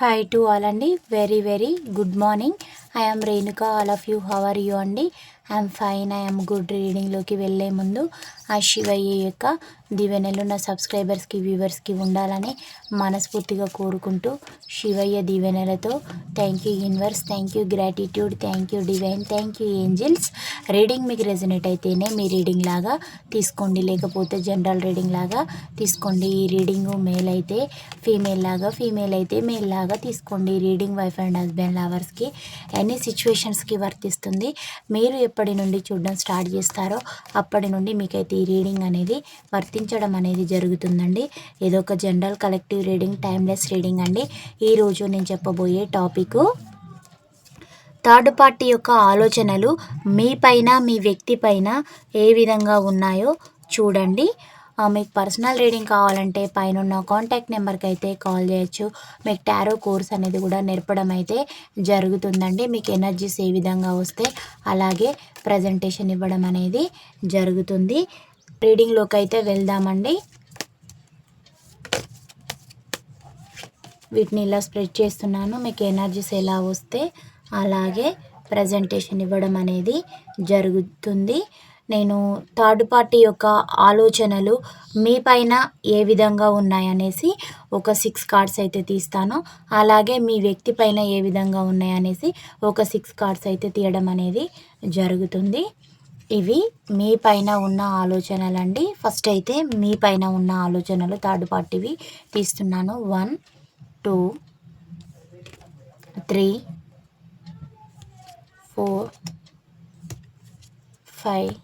Hi to all అండి. Very very good morning I'm Renuka all of you how are you అండి I'm fine I'm good రీడింగ్లోకి వెళ్ళే ముందు ఆ శివయ్య యొక్క దీవెనలు నా సబ్స్క్రైబర్స్కి వ్యూవర్స్కి ఉండాలని మనస్ఫూర్తిగా కోరుకుంటూ శివయ్య దీవెనలతో thank you universe thank you gratitude thank you divine thank you angels reading మీకు రెజనేట్ అయితేనే మీ రీడింగ్ లాగా తీసుకోండి. లేకపోతే జనరల్ రీడింగ్ లాగా తీసుకోండి. ఈ రీడింగ్ మేల్ అయితే ఫీమేల్ లాగా ఫీమేల్ అయితే మేల్ లాగా తీసుకోండి. రీడింగ్ వైఫ్ అండ్ హస్బెండ్ లవర్స్కి అన్ని సిచ్యువేషన్స్కి వర్తిస్తుంది. మీరు ఎప్పటి నుండి చూడడం స్టార్ట్ చేస్తారో అప్పటి నుండి మీకైతే ఈ రీడింగ్ అనేది వర్తించడం అనేది జరుగుతుందండి. ఏదో ఒక general collective reading timeless reading అండి. ఈరోజు నేను చెప్పబోయే టాపిక్ థర్డ్ పార్టీ యొక్క ఆలోచనలు మీ పైన మీ వ్యక్తి పైన ఏ విధంగా ఉన్నాయో చూడండి. మీకు పర్సనల్ రీడింగ్ కావాలంటే పైన ఉన్న కాంటాక్ట్ నెంబర్కి అయితే కాల్ చేయొచ్చు. మీకు టారో కోర్స్ అనేది కూడా నేర్పడం అయితే జరుగుతుందండి. మీకు ఎనర్జీస్ ఏ విధంగా వస్తే అలాగే ప్రజెంటేషన్ ఇవ్వడం అనేది జరుగుతుంది. రీడింగ్లోకి అయితే వెళ్దామండి. వీటిని ఇలా స్ప్రెడ్ చేస్తున్నాను. మీకు ఎనర్జీస్ ఎలా వస్తే అలాగే ప్రజెంటేషన్ ఇవ్వడం అనేది జరుగుతుంది. నేను థర్డ్ పార్టీ యొక్క ఆలోచనలు మీ పైన ఏ విధంగా ఉన్నాయనేసి ఒక సిక్స్ కార్డ్స్ అయితే తీస్తాను. అలాగే మీ వ్యక్తి పైన ఏ విధంగా ఉన్నాయనేసి ఒక సిక్స్ కార్డ్స్ అయితే తీయడం అనేది జరుగుతుంది. ఇవి మీ పైన ఉన్న ఆలోచనలు అండి ఫస్ట్ అయితే మీ పైన ఉన్న ఆలోచనలు థర్డ్ పార్టీవి తీస్తున్నాను. One two three four five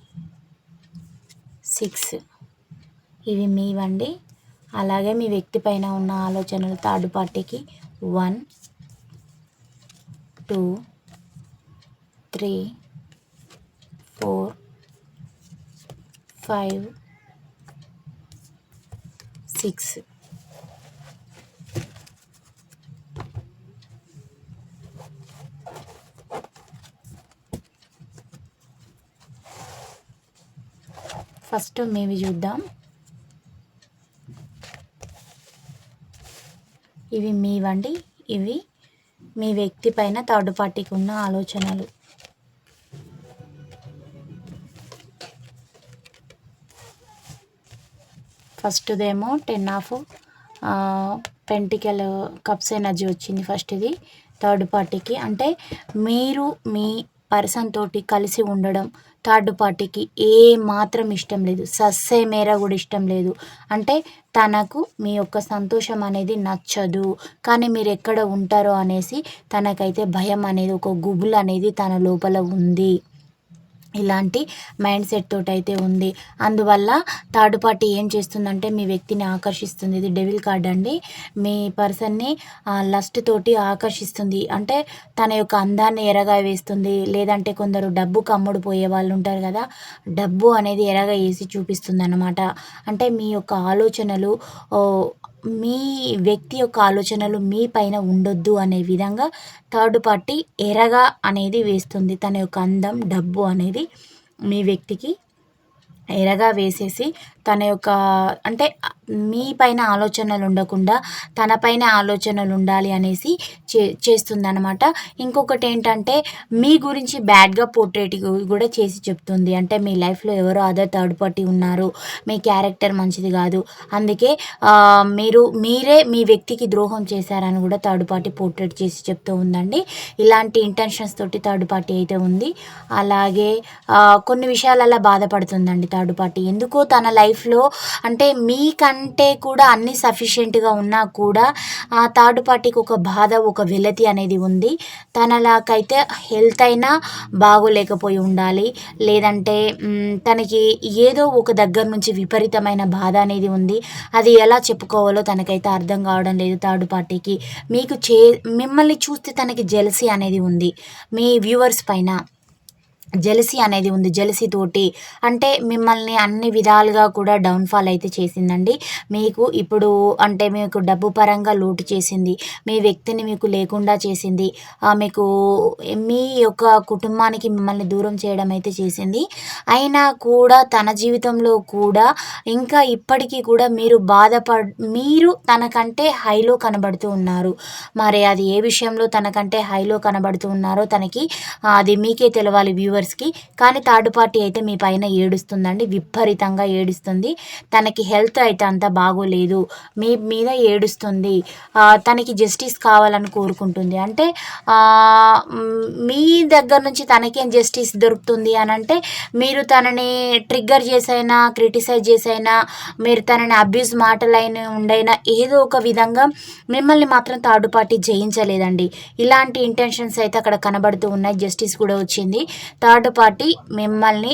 six. ఇవి మీవండి. అలాగే మీ వ్యక్తి పైన ఉన్న ఆలోచనలు థర్డ్ పార్టీకి one two three four five six. First మేవి చూద్దాం. ఇవి మీవండి ఇవి మీ వ్యక్తి పైన థర్డ్ పార్టీకి ఉన్న ఆలోచనలు. ఫస్ట్దేమో ten of pentacle cups energy వచ్చింది ఫస్ట్ ఇది థర్డ్ పార్టీకి. అంటే మీరు మీ పర్సన్ తోటి కలిసి ఉండడం థర్డ్ పార్టీకి ఏ మాత్రం ఇష్టం లేదు. సస్సే మేర కూడా ఇష్టం లేదు. అంటే తనకు మీ యొక్క సంతోషం అనేది నచ్చదు. కానీ మీరు ఎక్కడ ఉంటారో అనేసి తనకైతే భయం అనేది ఒక గుబులు అనేది తన లోపల ఉంది. ఇలాంటి మైండ్ సెట్ తోటి అయితే ఉంది. అందువల్ల థర్డ్ పార్టీ ఏం చేస్తుందంటే మీ వ్యక్తిని ఆకర్షిస్తుంది. ఇది డెవిల్ కార్డ్ అండి. మీ పర్సన్ని లస్ట్ తోటి ఆకర్షిస్తుంది. అంటే తన యొక్క అందాన్ని ఎరగా వేస్తుంది. లేదంటే కొందరు డబ్బు కమ్ముడు పోయే వాళ్ళు ఉంటారు కదా డబ్బు అనేది ఎరగా వేసి చూపిస్తుంది అనమాట అంటే మీ యొక్క ఆలోచనలు మీ వ్యక్తి యొక్క ఆలోచనలు మీ పైన ఉండొద్దు అనే విధంగా థర్డ్ పార్టీ ఎరగా అనేది వేస్తుంది. తన యొక్క అందం డబ్బు అనేది మీ వ్యక్తికి ఎరగా వేసేసి తన యొక్క అంటే మీ పైన ఆలోచనలు ఉండకుండా తన పైన ఆలోచనలు ఉండాలి అనేసి చే చేస్తుందన్నమాట. ఇంకొకటి ఏంటంటే మీ గురించి బ్యాడ్గా పోర్ట్రేట్ కూడా చేసి చెప్తుంది. అంటే మీ లైఫ్లో ఎవరో అదర్ థర్డ్ పార్టీ ఉన్నారు మీ క్యారెక్టర్ మంచిది కాదు. అందుకే మీరు మీరే మీ వ్యక్తికి ద్రోహం చేశారని కూడా థర్డ్ పార్టీ పోర్ట్రేట్ చేసి చెప్తూ ఉందండి. ఇలాంటి ఇంటెన్షన్స్ తోటి థర్డ్ పార్టీ అయితే ఉంది. అలాగే కొన్ని విషయాలలో బాధపడుతుందండి థర్డ్ పార్టీ ఎందుకో తన లైఫ్లో అంటే మీకంటే కూడా అన్ని సఫిషియెంట్గా ఉన్నా కూడా ఆ థర్డ్ పార్టీకి ఒక బాధ ఒక వెలతి అనేది ఉంది. తనలాకైతే హెల్త్ అయినా బాగోలేకపోయి ఉండాలి. లేదంటే తనకి ఏదో ఒక దగ్గర నుంచి విపరీతమైన బాధ అనేది ఉంది. అది ఎలా చెప్పుకోవాలో తనకైతే అర్థం కావడం లేదు థర్డ్ పార్టీకి మీకు చే మిమ్మల్ని చూస్తే తనకి జెలసీ అనేది ఉంది. మీ వ్యూవర్స్ పైన. జెలసీ అనేది ఉంది జెలసీ తోటి. అంటే మిమ్మల్ని అన్ని విధాలుగా కూడా డౌన్ఫాల్ అయితే చేసిందండి. మీకు ఇప్పుడు అంటే మీకు డబ్బు పరంగా లోటు చేసింది మీ వ్యక్తిని మీకు లేకుండా చేసింది మీకు మీ యొక్క కుటుంబానికి మిమ్మల్ని దూరం చేయడం అయితే చేసింది. అయినా కూడా తన జీవితంలో కూడా ఇంకా ఇప్పటికీ కూడా మీరు బాధపడ్ మీరు తనకంటే హైలో కనబడుతూ ఉన్నారు. మరి అది ఏ విషయంలో తనకంటే హైలో కనబడుతూ ఉన్నారో తనకి అది మీకే తెలవాలి వ్యూవర్ మెంబర్స్కి కానీ థర్డ్ పార్టీ అయితే మీ పైన ఏడుస్తుందండి. విపరీతంగా ఏడుస్తుంది. తనకి హెల్త్ అయితే అంత బాగోలేదు. మీ మీద ఏడుస్తుంది. తనకి జస్టిస్ కావాలని కోరుకుంటుంది. అంటే మీ దగ్గర నుంచి తనకేం జస్టిస్ దొరుకుతుంది అని అంటే మీరు తనని ట్రిగ్గర్ చేసైనా క్రిటిసైజ్ చేసైనా మీరు తనని అబ్యూస్ మాటలైన ఉండైనా ఏదో ఒక విధంగా మిమ్మల్ని మాత్రం థర్డ్ పార్టీ జయించలేదండి. ఇలాంటి ఇంటెన్షన్స్ అయితే అక్కడ కనబడుతూ ఉన్నాయి. జస్టిస్ కూడా వచ్చింది. థర్డ్ థర్డ్ పార్టీ మిమ్మల్ని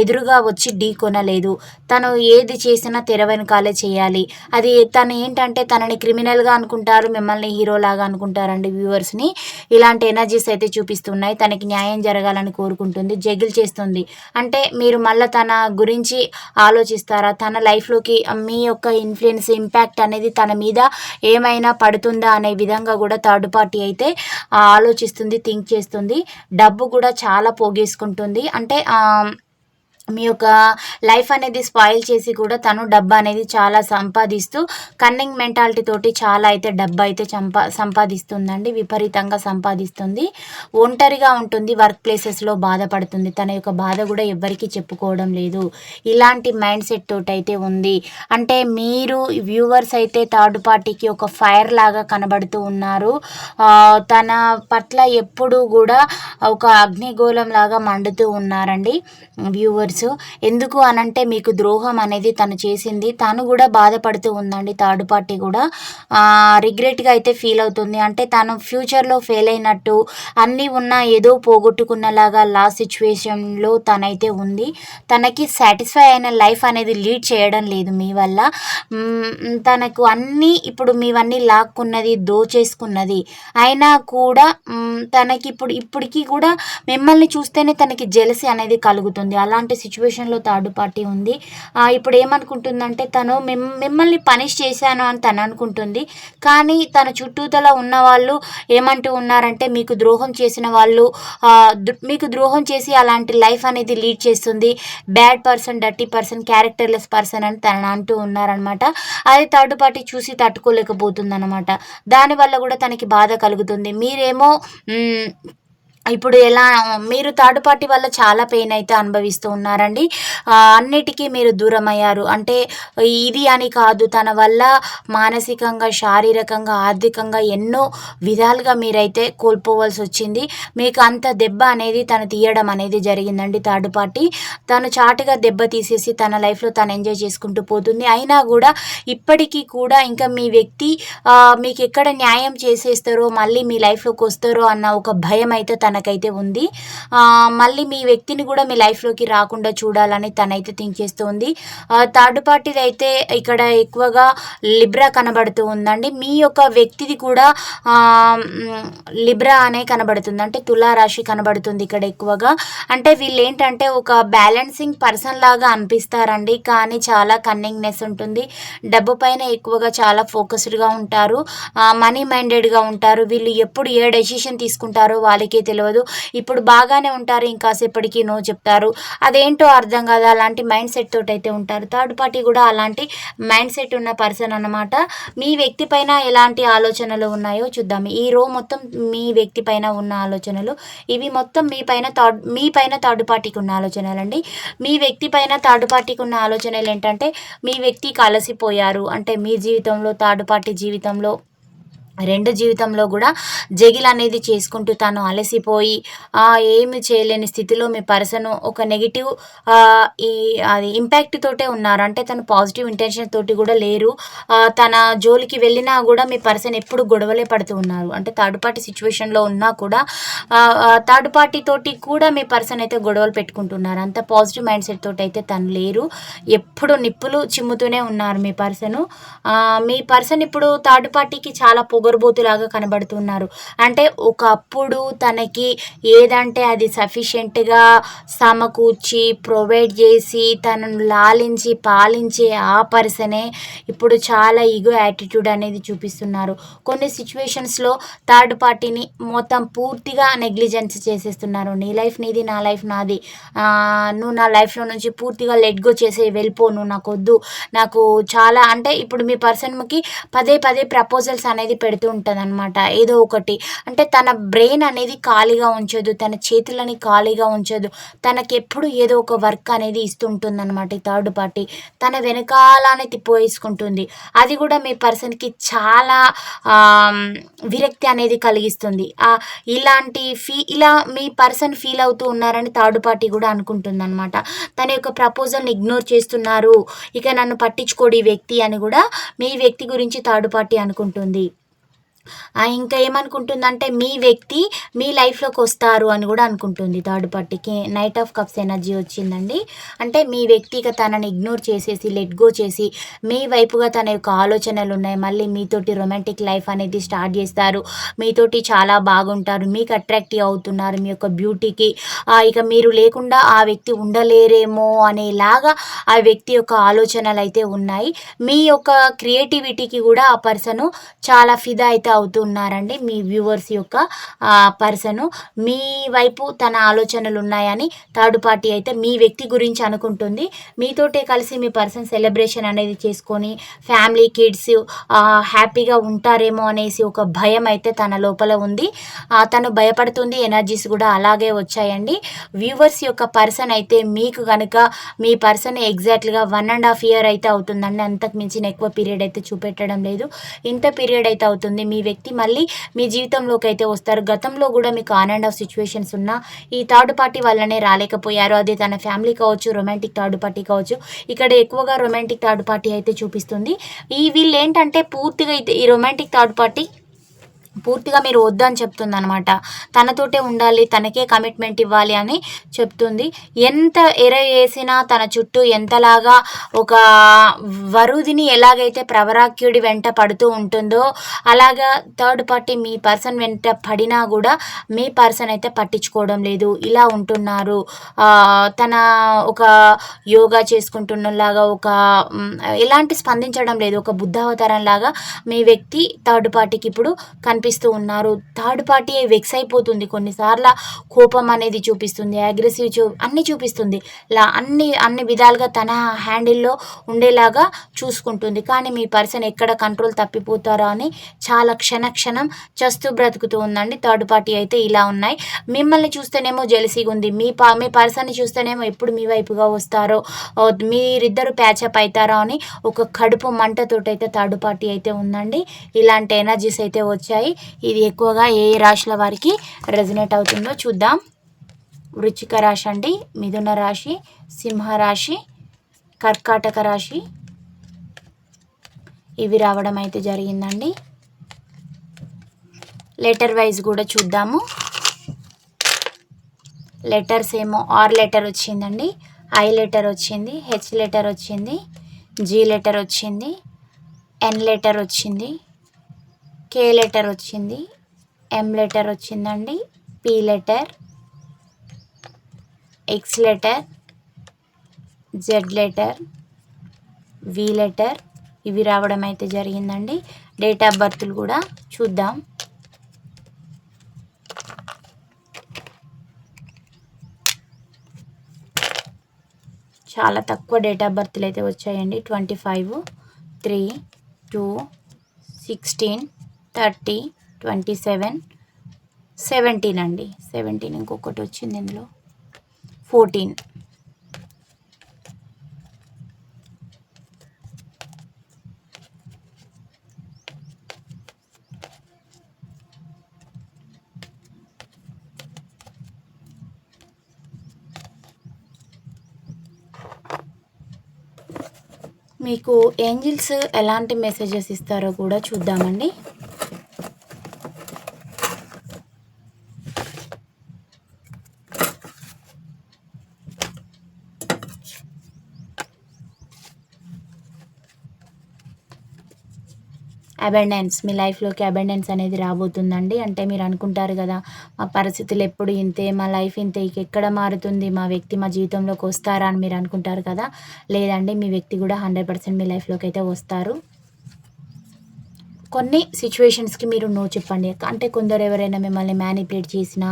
ఎదురుగా వచ్చి ఢీ కొనలేదు. తను ఏది చేసినా తెర వెనకాలే చేయాలి. అది తను ఏంటంటే తనని క్రిమినల్గా అనుకుంటారు మిమ్మల్ని హీరోలాగా అనుకుంటారండి వ్యూవర్స్ని ఇలాంటి ఎనర్జీస్ అయితే చూపిస్తున్నాయి. తనకి న్యాయం జరగాలని కోరుకుంటుంది జగిల్ చేస్తుంది. అంటే మీరు మళ్ళీ తన గురించి ఆలోచిస్తారా? తన లైఫ్లోకి మీ యొక్క ఇన్ఫ్లుయెన్స్ ఇంపాక్ట్ అనేది తన మీద ఏమైనా పడుతుందా అనే విధంగా కూడా థర్డ్ పార్టీ అయితే ఆలోచిస్తుంది థింక్ చేస్తుంది. డబ్బు కూడా చాలా పొగి తీసుకుంటుంది. అంటే మీ యొక్క లైఫ్ అనేది స్పాయిల్ చేసి కూడా తను డబ్బు అనేది చాలా సంపాదిస్తూ కన్నింగ్ మెంటాలిటీ తోటి చాలా అయితే డబ్బు అయితే సంపా సంపాదిస్తుందండి విపరీతంగా సంపాదిస్తుంది. ఒంటరిగా ఉంటుంది వర్క్ ప్లేసెస్లో బాధపడుతుంది. తన యొక్క బాధ కూడా ఎవ్వరికీ చెప్పుకోవడం లేదు. ఇలాంటి మైండ్ సెట్ తోటి అయితే ఉంది. అంటే మీరు వ్యూవర్స్ అయితే థర్డ్ పార్టీకి ఒక ఫైర్ లాగా కనబడుతూ ఉన్నారు. తన పట్ల ఎప్పుడూ కూడా ఒక అగ్నిగోళం లాగా మండుతూ ఉన్నారండి వ్యూవర్స్. మెంబర్స్ ఎందుకు అనంటే మీకు ద్రోహం అనేది తను చేసింది. తను కూడా బాధపడుతూ ఉందండి థర్డ్ పార్టీ కూడా. రిగ్రెట్గా అయితే ఫీల్ అవుతుంది. అంటే తను ఫ్యూచర్లో ఫెయిల్ అయినట్టు అన్నీ ఉన్నా ఏదో పోగొట్టుకున్నలాగా లాస్ట్ సిచ్యువేషన్లో తనైతే ఉంది. తనకి సాటిస్ఫై అయిన లైఫ్ అనేది లీడ్ చేయడం లేదు మీ వల్ల. తనకు అన్నీ ఇప్పుడు మీవన్నీ లాక్కున్నది దోచేసుకున్నది. అయినా కూడా తనకి ఇప్పుడు ఇప్పటికీ కూడా మిమ్మల్ని చూస్తేనే తనకి జెలసి అనేది కలుగుతుంది. అలాంటి సిచ్యువేషన్లో థర్డ్ పార్టీ ఉంది. ఇప్పుడు ఏమనుకుంటుందంటే తను మిమ్ మిమ్మల్ని పనిష్ చేశాను అని తను అనుకుంటుంది. కానీ తన చుట్టూతల ఉన్న వాళ్ళు ఏమంటూ ఉన్నారంటే మీకు ద్రోహం చేసిన వాళ్ళు మీకు ద్రోహం చేసి అలాంటి లైఫ్ అనేది లీడ్ చేస్తుంది. Bad person dirty person characterless person అని తను అంటూ ఉన్నారనమాట. అది థర్డ్ పార్టీ చూసి తట్టుకోలేకపోతుంది అనమాట దానివల్ల కూడా తనకి బాధ కలుగుతుంది. మీరేమో ఇప్పుడు ఎలా మీరు థర్డ్ పార్టీ వల్ల చాలా పెయిన్ అయితే అనుభవిస్తూ ఉన్నారండి. అన్నిటికీ మీరు దూరం అయ్యారు అంటే ఇది అని కాదు తన వల్ల మానసికంగా శారీరకంగా ఆర్థికంగా ఎన్నో విధాలుగా మీరైతే కోల్పోవాల్సి వచ్చింది. మీకు అంత దెబ్బ అనేది తను తీయడం అనేది జరిగిందండి థర్డ్ పార్టీ తను చాటుగా దెబ్బ తీసేసి తన లైఫ్లో తను ఎంజాయ్ చేసుకుంటూ పోతుంది. అయినా కూడా ఇప్పటికీ కూడా ఇంకా మీ వ్యక్తి మీకు ఎక్కడ న్యాయం చేసేస్తారో మళ్ళీ మీ లైఫ్లోకి వస్తారో అన్న ఒక భయం అయితే తన తనకైతే ఉంది. మళ్ళీ మీ వ్యక్తిని కూడా మీ లైఫ్లోకి రాకుండా చూడాలని తనైతే థింక్ చేస్తూ ఉంది. థర్డ్ పార్టీది అయితే ఇక్కడ ఎక్కువగా లిబ్రా కనబడుతూ ఉందండి. మీ యొక్క వ్యక్తిది కూడా లిబ్రా అనే కనబడుతుంది. అంటే తులారాశి కనబడుతుంది ఇక్కడ ఎక్కువగా. అంటే వీళ్ళు ఏంటంటే ఒక బ్యాలెన్సింగ్ పర్సన్ లాగా అనిపిస్తారండి. కానీ చాలా కన్నింగ్నెస్ ఉంటుంది. డబ్బు పైన ఎక్కువగా చాలా ఫోకస్డ్గా ఉంటారు. మనీ మైండెడ్గా ఉంటారు. వీళ్ళు ఎప్పుడు ఏ డెసిషన్ తీసుకుంటారో వాళ్ళకే తెలియదు తెలియదు. ఇప్పుడు బాగానే ఉంటారు ఇంకాసేపటికి నో చెప్తారు. అదేంటో అర్థం కాదు అలాంటి మైండ్ సెట్ తోటి అయితే ఉంటారు. థర్డ్ పార్టీ కూడా అలాంటి మైండ్ సెట్ ఉన్న పర్సన్ అనమాట మీ వ్యక్తి పైన ఎలాంటి ఆలోచనలు ఉన్నాయో చూద్దాం ఈ రో మొత్తం మీ వ్యక్తి పైన ఉన్న ఆలోచనలు. ఇవి మొత్తం మీ పైన థర్డ్ మీ పైన థర్డ్ పార్టీకి ఉన్న ఆలోచనలు అండి మీ వ్యక్తి పైన థర్డ్ పార్టీకి ఉన్న ఆలోచనలు ఏంటంటే మీ వ్యక్తి కలసిపోయారు. అంటే మీ జీవితంలో థర్డ్ పార్టీ జీవితంలో రెండు జీవితంలో కూడా జగిల్ అనేది చేసుకుంటూ తను అలసిపోయి ఏమి చేయలేని స్థితిలో మీ పర్సన్ ఒక నెగిటివ్ ఈ అది ఇంపాక్ట్ తోటే ఉన్నారు. అంటే తను పాజిటివ్ ఇంటెన్షన్ తోటి కూడా లేరు. తన జోలికి వెళ్ళినా కూడా మీ పర్సన్ ఎప్పుడు గొడవలే పడుతూ ఉన్నారు. అంటే థర్డ్ పార్టీ సిచ్యువేషన్లో ఉన్నా కూడా థర్డ్ పార్టీ తోటి కూడా మీ పర్సన్ అయితే గొడవలు పెట్టుకుంటున్నారు. అంత పాజిటివ్ మైండ్ సెట్ తోటి అయితే తను లేరు. ఎప్పుడు నిప్పులు చిమ్ముతూనే ఉన్నారు మీ పర్సన్. మీ పర్సన్ ఇప్పుడు థర్డ్ పార్టీకి చాలా పొగ పొగరుబోతులాగా కనబడుతున్నారు. అంటే ఒకప్పుడు తనకి ఏదంటే అది సఫిషియెంట్గా సమకూర్చి ప్రొవైడ్ చేసి తనను లాలించి పాలించే ఆ పర్సనే ఇప్పుడు చాలా ఈగో యాటిట్యూడ్ అనేది చూపిస్తున్నారు. కొన్ని సిచ్యువేషన్స్లో థర్డ్ పార్టీని మొత్తం పూర్తిగా నెగ్లిజెన్స్ చేసేస్తున్నారు. నీ లైఫ్ నీది నా లైఫ్ నాది. నువ్వు నా లైఫ్లో నుంచి పూర్తిగా లెట్ గో చేసే వెళ్ళిపో నువ్వు నాకు వద్దు నాకు చాలా అంటే ఇప్పుడు మీ పర్సన్కి పదే పదే ప్రపోజల్స్ అనేది పెడుతూ ఉంటుంది అనమాట ఏదో ఒకటి. అంటే తన బ్రెయిన్ అనేది ఖాళీగా ఉంచదు. తన చేతులని ఖాళీగా ఉంచదు. తనకి ఎప్పుడు ఏదో ఒక వర్క్ అనేది ఇస్తుంటుంది అనమాట ఈ థర్డ్ పార్టీ తన వెనకాలనే తిప్పివేసుకుంటుంది అది కూడా మీ పర్సన్కి చాలా విరక్తి అనేది కలిగిస్తుంది. ఇలాంటి ఫీ ఇలా మీ పర్సన్ ఫీల్ అవుతూ ఉన్నారని థర్డ్ పార్టీ కూడా అనుకుంటుంది అనమాట తన యొక్క ప్రపోజల్ని ఇగ్నోర్ చేస్తున్నారు. ఇక నన్ను పట్టించుకోడు ఈ వ్యక్తి అని కూడా మీ వ్యక్తి గురించి థర్డ్ పార్టీ అనుకుంటుంది. ఇంకా ఏమనుకుంటుందంటే మీ వ్యక్తి మీ లైఫ్లోకి వస్తారు అని కూడా అనుకుంటుంది థర్డ్ పార్టీకి. నైట్ ఆఫ్ కప్స్ ఎనర్జీ వచ్చిందండి. అంటే మీ వ్యక్తిగా తనని ఇగ్నోర్ చేసేసి లెట్ గో చేసి మీ వైపుగా తన యొక్క ఆలోచనలు ఉన్నాయి. మళ్ళీ మీతోటి రొమాంటిక్ లైఫ్ అనేది స్టార్ట్ చేస్తారు. మీతోటి చాలా బాగుంటారు. మీకు అట్రాక్టివ్ అవుతున్నారు మీ యొక్క బ్యూటీకి ఇక మీరు లేకుండా ఆ వ్యక్తి ఉండలేరేమో అనేలాగా ఆ వ్యక్తి యొక్క ఆలోచనలు అయితే ఉన్నాయి. మీ యొక్క క్రియేటివిటీకి కూడా ఆ పర్సన్ చాలా ఫిదా అయితే అవుతున్నారండి మీ వ్యూవర్స్ యొక్క పర్సను. మీ వైపు తన ఆలోచనలు ఉన్నాయని థర్డ్ పార్టీ అయితే మీ వ్యక్తి గురించి అనుకుంటుంది. మీతోటే కలిసి మీ పర్సన్ సెలబ్రేషన్ అనేది చేసుకొని ఫ్యామిలీ కిడ్స్ హ్యాపీగా ఉంటారేమో అనేసి ఒక భయం అయితే తన లోపల ఉంది. తను భయపడుతుంది ఎనర్జీస్ కూడా అలాగే వచ్చాయండి. వ్యూవర్స్ యొక్క పర్సన్ అయితే మీకు కనుక మీ పర్సన్ ఎగ్జాక్ట్గా వన్ అండ్ హాఫ్ ఇయర్ అయితే అవుతుందండి. అంతకు మించిన ఎక్కువ పీరియడ్ అయితే చూపెట్టడం లేదు. ఇంత పీరియడ్ అయితే అవుతుంది. మీ వ్యక్తి మళ్ళీ మీ జీవితంలోకి అయితే వస్తారు. గతంలో కూడా మీకు ఆన్ అండ్ ఆఫ్ సిచ్యువేషన్స్ ఉన్నా ఈ థర్డ్ పార్టీ వల్లనే రాలేకపోయారు. అది తన ఫ్యామిలీ కావచ్చు రొమాంటిక్ థర్డ్ పార్టీ కావచ్చు. ఇక్కడ ఎక్కువగా రొమాంటిక్ థర్డ్ పార్టీ అయితే చూపిస్తుంది. ఈ వీళ్ళు ఏంటంటే పూర్తిగా అయితే ఈ రొమాంటిక్ థర్డ్ పార్టీ పూర్తిగా మీరు వద్దని చెప్తుంది అనమాట తనతోటే ఉండాలి తనకే కమిట్మెంట్ ఇవ్వాలి అని చెప్తుంది. ఎంత ఎర వేసినా తన చుట్టూ ఎంతలాగా ఒక వరుదిని ఎలాగైతే ప్రవరాక్యుడి వెంట పడుతూ ఉంటుందో అలాగా థర్డ్ పార్టీ మీ పర్సన్ వెంట పడినా కూడా మీ పర్సన్ అయితే పట్టించుకోవడం లేదు. ఇలా ఉంటున్నారు. తన ఒక యోగా చేసుకుంటున్నలాగా ఒక ఎలాంటి స్పందించడం లేదు. ఒక బుద్ధావతారం లాగా మీ వ్యక్తి థర్డ్ పార్టీకి ఇప్పుడు కనిపి కనిపిస్తూ ఉన్నారు. థర్డ్ పార్టీ వెక్స్ అయిపోతుంది. కొన్నిసార్లు కోపం అనేది చూపిస్తుంది. అగ్రెసివ్ చూ అన్నీ చూపిస్తుంది. ఇలా అన్ని అన్ని విధాలుగా తన హ్యాండిల్లో ఉండేలాగా చూసుకుంటుంది. కానీ మీ పర్సన్ ఎక్కడ కంట్రోల్ తప్పిపోతారో అని చాలా క్షణ క్షణం చస్తూ బ్రతుకుతూ ఉందండి. థర్డ్ పార్టీ అయితే ఇలా ఉన్నాయి. మిమ్మల్ని చూస్తేనేమో జెలిసిగా ఉంది. మీ పా మీ పర్సన్ని చూస్తేనేమో ఎప్పుడు మీ వైపుగా వస్తారో మీరిద్దరు ప్యాచప్ అవుతారో అని ఒక కడుపు మంటతోటైతే థర్డ్ పార్టీ అయితే ఉందండి. ఇలాంటి ఎనర్జీస్ అయితే వచ్చాయి. ఇది ఎక్కువగా ఏ రాశుల వారికి రెజినేట్ అవుతుందో చూద్దాం. వృచ్చిక రాశి అండి మిథున రాశి సింహరాశి కర్కాటక రాశి. ఇవి రావడం అయితే జరిగిందండి. లెటర్ వైజ్ కూడా చూద్దాము. లెటర్స్ ఏమో ఆర్ లెటర్ వచ్చిందండి. ఐ లెటర్ వచ్చింది హెచ్ లెటర్ వచ్చింది జీ లెటర్ వచ్చింది ఎన్ లెటర్ వచ్చింది. కే లెటర్ వచ్చింది ఎం లెటర్ వచ్చిందండి P letter X letter Z letter V letter ఇవి రావడం అయితే జరిగిందండి. డేట్ ఆఫ్ బర్త్లు కూడా చూద్దాం. చాలా తక్కువ డేట్ ఆఫ్ బర్త్లు అయితే వచ్చాయండి. Twenty five three two sixteen thirty twenty seven seventeen అండి. సెవెంటీన్ ఇంకొకటి వచ్చింది ఇందులో. ఫోర్టీన్. మీకు ఏంజిల్స్ ఎలాంటి మెసేజెస్ ఇస్తారో కూడా చూద్దామండి. అబెండెన్స్ మీ లైఫ్లోకి అబెండెన్స్ అనేది రాబోతుందండి. అంటే మీరు అనుకుంటారు కదా మా పరిస్థితులు ఎప్పుడు ఇంతే మా లైఫ్ ఇంతే ఎక్కడ మారుతుంది మా వ్యక్తి మా జీవితంలోకి వస్తారా అని మీరు అనుకుంటారు కదా లేదండి మీ వ్యక్తి కూడా హండ్రెడ్ పర్సెంట్ మీ లైఫ్లోకి అయితే వస్తారు. కొన్ని సిచ్యువేషన్స్కి మీరు నో చెప్పండి. అంటే కొందరు ఎవరైనా మిమ్మల్ని మ్యానిపులేట్ చేసినా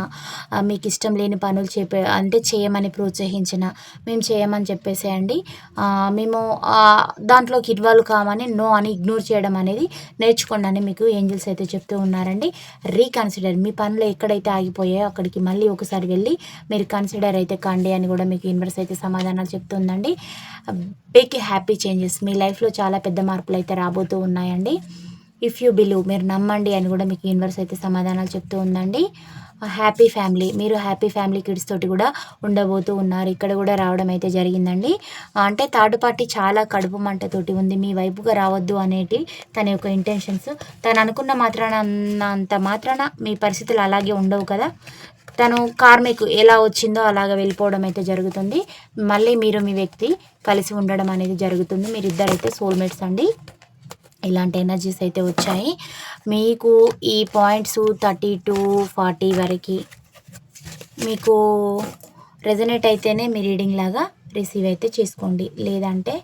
మీకు ఇష్టం లేని పనులు చెప్పే అంటే చేయమని ప్రోత్సహించిన మేము చేయమని చెప్పేసేయండి మేము దాంట్లోకి ఇన్వాల్వ్ కామని నో అని ఇగ్నోర్ చేయడం అనేది నేర్చుకోండి అని మీకు ఏంజల్స్ అయితే చెప్తూ ఉన్నారండి. రీకన్సిడర్ మీ పనులు ఎక్కడైతే ఆగిపోయాయో అక్కడికి మళ్ళీ ఒకసారి వెళ్ళి మీరు కన్సిడర్ అయితే కండి అని కూడా మీకు యూనివర్స్ అయితే సమాధానాలు చెప్తుందండి. బిగ్ హ్యాపీ చేంజెస్ మీ లైఫ్లో చాలా పెద్ద మార్పులు అయితే రాబోతూ ఉన్నాయండి. ఇఫ్ యూ బిలీవ్ మీరు నమ్మండి అని కూడా మీకు యూనివర్స్ అయితే సమాధానాలు చెప్తూ ఉందండి. హ్యాపీ ఫ్యామిలీ మీరు హ్యాపీ ఫ్యామిలీ కిడ్స్ తోటి కూడా ఉండబోతూ ఉన్నారు. ఇక్కడ కూడా రావడం అయితే జరిగిందండి. అంటే థర్డ్ పార్టీ చాలా కడుపు మంటతోటి ఉంది. మీ వైపుగా రావద్దు అనేటి తన యొక్క ఇంటెన్షన్స్ తను అనుకున్న మాత్రాన అంత మాత్రాన మీ పరిస్థితులు అలాగే ఉండవు కదా. తను కార్మిక్ ఎలా వచ్చిందో అలాగ వెళ్ళిపోవడం అయితే జరుగుతుంది. మళ్ళీ మీరు మీ వ్యక్తి కలిసి ఉండడం అనేది జరుగుతుంది. మీరిద్దరైతే సోల్మేట్స్ అండి. ఇలాంటి ఎనర్జీస్ అయితే వచ్చాయి. మీకు ఈ పాయింట్స్ థర్టీ టు ఫార్టీ వరకు మీకు రెజనేట్ అయితేనే మీ రీడింగ్ లాగా రిసీవ్ అయితే చేసుకోండి. లేదంటే